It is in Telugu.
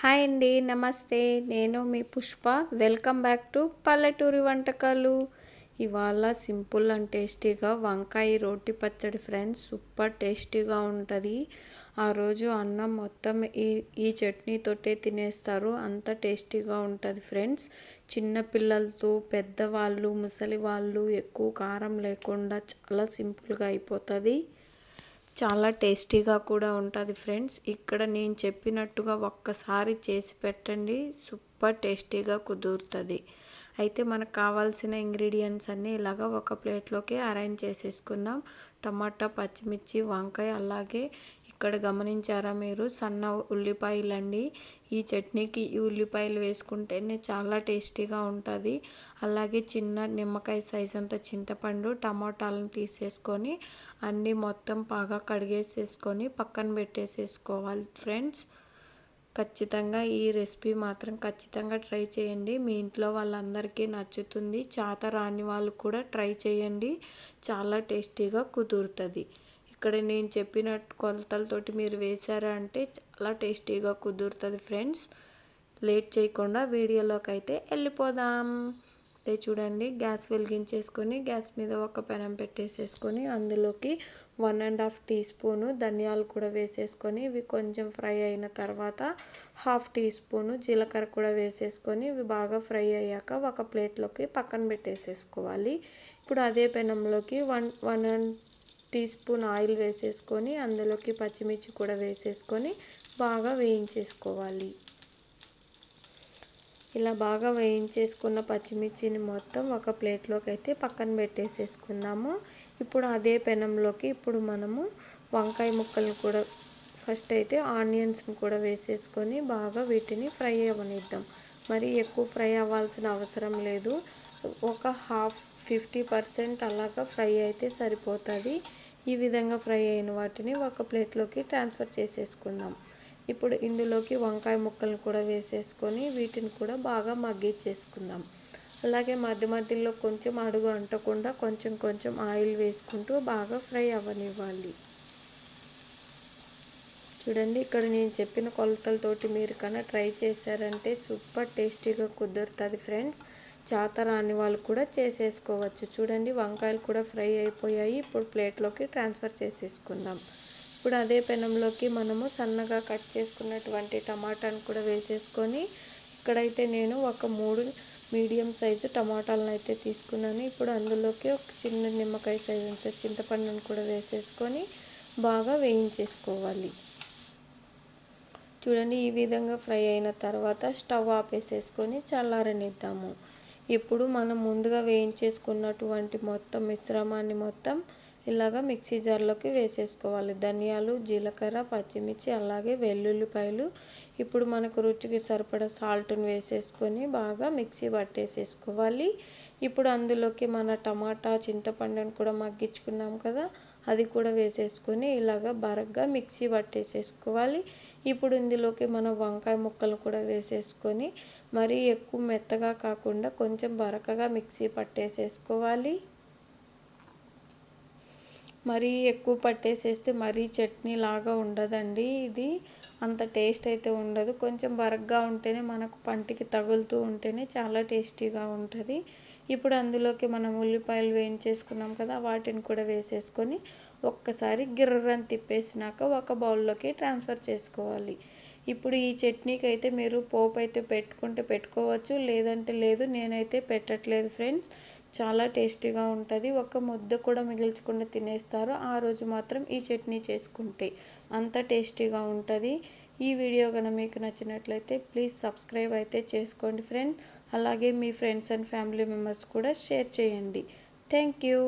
హాయ్ అండి నమస్తే. నేను మీ పుష్ప. వెల్కమ్ బ్యాక్ టు పల్లెటూరి వంటకాలు. ఇవాళ సింపుల్ అండ్ టేస్టీగా వంకాయ రోటి పచ్చడి ఫ్రెండ్స్ సూపర్ టేస్టీగా ఉంటుంది. ఆ రోజు అన్నం మొత్తం ఈ ఈ చట్నీతోటే తినేస్తారు. అంత టేస్టీగా ఉంటుంది ఫ్రెండ్స్ చిన్న పిల్లలతో పెద్దవాళ్ళు ముసలి వాళ్ళు ఎక్కువ కారం లేకుండా చాలా సింపుల్గా అయిపోతుంది. చాలా టేస్టీగా కూడా ఉంటుంది ఫ్రెండ్స్. ఇక్కడ నేను చెప్పినట్టుగా ఒక్కసారి చేసి పెట్టండి. సూపర్ టేస్టీగా కుదురుతుంది. అయితే మనకు కావాల్సిన ఇంగ్రీడియంట్స్ అన్నీ ఇలాగ ఒక ప్లేట్లోకి అరేంజ్ చేసేసుకుందాం. టమాటా పచ్చిమిర్చి వంకాయ అలాగే ఇక్కడ గమనించారా మీరు? సన్న ఉల్లిపాయలు అండి ఈ చట్నీకి ఈ ఉల్లిపాయలు వేసుకుంటేనే చాలా టేస్టీగా ఉంటుంది. అలాగే చిన్న నిమ్మకాయ సైజ్ అంత చింతపండు టమాటాలను తీసేసుకొని అన్నీ మొత్తం బాగా కడిగేసేసుకొని పక్కన పెట్టేసేసుకోవాలి ఫ్రెండ్స్. ఖచ్చితంగా ఈ రెసిపీ మాత్రం ఖచ్చితంగా ట్రై చేయండి. మీ ఇంట్లో వాళ్ళందరికీ నచ్చుతుంది. చాత రాని వాళ్ళు కూడా ట్రై చేయండి. చాలా టేస్టీగా కుదురుతుంది. ఇక్కడ నేను చెప్పిన కొలతలతోటి మీరు వేసారా అంటే చాలా టేస్టీగా కుదురుతుంది ఫ్రెండ్స్. లేట్ చేయకుండా వీడియోలోకి అయితే వెళ్ళిపోదాం. అయితే చూడండి గ్యాస్ వెలిగించేసుకొని గ్యాస్ మీద ఒక పెనం పెట్టేసేసుకొని అందులోకి one and half teaspoon ధనియాలు కూడా వేసేసుకొని ఇవి కొంచెం ఫ్రై అయిన తర్వాత హాఫ్ టీ స్పూను జీలకర్ర కూడా వేసేసుకొని ఇవి బాగా ఫ్రై అయ్యాక ఒక ప్లేట్లోకి పక్కన పెట్టేసేసుకోవాలి. ఇప్పుడు అదే పెనంలోకి one one and teaspoon oil వేసేసుకొని అందులోకి పచ్చిమిర్చి కూడా వేసేసుకొని బాగా వేయించేసుకోవాలి. ఇలా బాగా వేయించేసుకున్న పచ్చిమిర్చిని మొత్తం ఒక ప్లేట్లోకి అయితే పక్కన పెట్టేసేసుకుందాము. ఇప్పుడు అదే పెనంలోకి ఇప్పుడు మనము వంకాయ ముక్కలు కూడా ఫస్ట్ అయితే ఆనియన్స్ని కూడా వేసేసుకొని బాగా వీటిని ఫ్రై అవ్వనిద్దాం. మరి ఎక్కువ ఫ్రై అవ్వాల్సిన అవసరం లేదు. ఒక హాఫ్ ఫిఫ్టీ పర్సెంట్ అలాగా ఫ్రై అయితే సరిపోతుంది. ఈ విధంగా ఫ్రై అయిన వాటిని ఒక ప్లేట్లోకి ట్రాన్స్ఫర్ చేసేసుకుందాం. ఇప్పుడు ఇందులోకి వంకాయ ముక్కలు కూడా వేసేసుకొని వీటిని కూడా బాగా మగ్గిచ్చేసుకుందాం అలాగే మధ్య మధ్యలో కొంచెం అడుగు అంటకుండా కొంచెం కొంచెం ఆయిల్ వేసుకుంటూ బాగా ఫ్రై అవ్వనివ్వాలి. చూడండి ఇక్కడ నేను చెప్పిన కొలతలతోటి మీరు కన్నా ట్రై చేశారంటే సూపర్ టేస్టీగా కుదురుతుంది ఫ్రెండ్స్. చేత రాని వాళ్ళు కూడా చేసేసుకోవచ్చు. చూడండి వంకాయలు కూడా ఫ్రై అయిపోయాయి. ఇప్పుడు ప్లేట్లోకి ట్రాన్స్ఫర్ చేసేసుకుందాం. ఇప్పుడు అదే పెనంలోకి మనము సన్నగా కట్ చేసుకున్నటువంటి టమాటాను కూడా వేసేసుకొని ఇక్కడైతే నేను ఒక మూడు మీడియం సైజు టమాటాలను అయితే తీసుకున్నాను. ఇప్పుడు అందులోకి ఒక చిన్న నిమ్మకాయ సైజు అంత చింతపండును కూడా వేసేసుకొని బాగా వేయించేసుకోవాలి. చూడండి ఈ విధంగా ఫ్రై అయిన తర్వాత స్టవ్ ఆపేసేసుకొని చల్లారనిద్దాము. ఇప్పుడు మనం ముందుగా వేయించేసుకున్నటువంటి మొత్తం మిశ్రమాన్ని మొత్తం ఇలాగ మిక్సీ జార్లోకి వేసేసుకోవాలి. ధనియాలు జీలకర్ర పచ్చిమిర్చి అలాగే వెల్లుల్లిపాయలు. ఇప్పుడు మనకు రుచికి సరిపడా సాల్ట్ని వేసేసుకొని బాగా మిక్సీ పట్టేసేసుకోవాలి. ఇప్పుడు అందులోకి మన టమాటా చింతపండుని కూడా మగ్గించుకున్నాం కదా అది కూడా వేసేసుకొని ఇలాగ బరగ్గా మిక్సీ పట్టేసేసుకోవాలి. ఇప్పుడు ఇందులోకి మన వంకాయ ముక్కలు కూడా వేసేసుకొని మరీ ఎక్కువ మెత్తగా కాకుండా కొంచెం బరకగా మిక్సీ పట్టేసేసుకోవాలి. మరీ ఎక్కువ పట్టేసేస్తే మరీ చట్నీ లాగా ఉండదండి ఇది. అంత టేస్ట్ అయితే ఉండదు. కొంచెం బరగ్గా ఉంటేనే మనకు పంటికి తగులుతూ ఉంటేనే చాలా టేస్టీగా ఉంటుంది. ఇప్పుడు అందులోకి మనం ఉల్లిపాయలు వేయించేసుకున్నాం కదా వాటిని కూడా వేసేసుకొని ఒక్కసారి గిర్రని తిప్పేసినాక ఒక బౌల్లోకి ట్రాన్స్ఫర్ చేసుకోవాలి. ఇప్పుడు ఈ చట్నీకి అయితే మీరు పోపు అయితే పెట్టుకుంటే పెట్టుకోవచ్చు లేదంటే లేదు నేనైతే పెట్టట్లేదు ఫ్రెండ్స్. చాలా టేస్టీగా ఉంటుంది. ఒక ముద్ద కూడా మిగిల్చకుండా తినేస్తారు. ఆ రోజు మాత్రం ఈ చట్నీ చేసుకుంటే అంత టేస్టీగా ఉంటుంది. ఈ వీడియో కనుక మీకు నచ్చినట్లయితే ప్లీజ్ సబ్స్క్రైబ్ అయితే చేసుకోండి ఫ్రెండ్స్. అలాగే మీ ఫ్రెండ్స్ అండ్ ఫ్యామిలీ మెంబర్స్ కూడా షేర్ చేయండి. Thank you.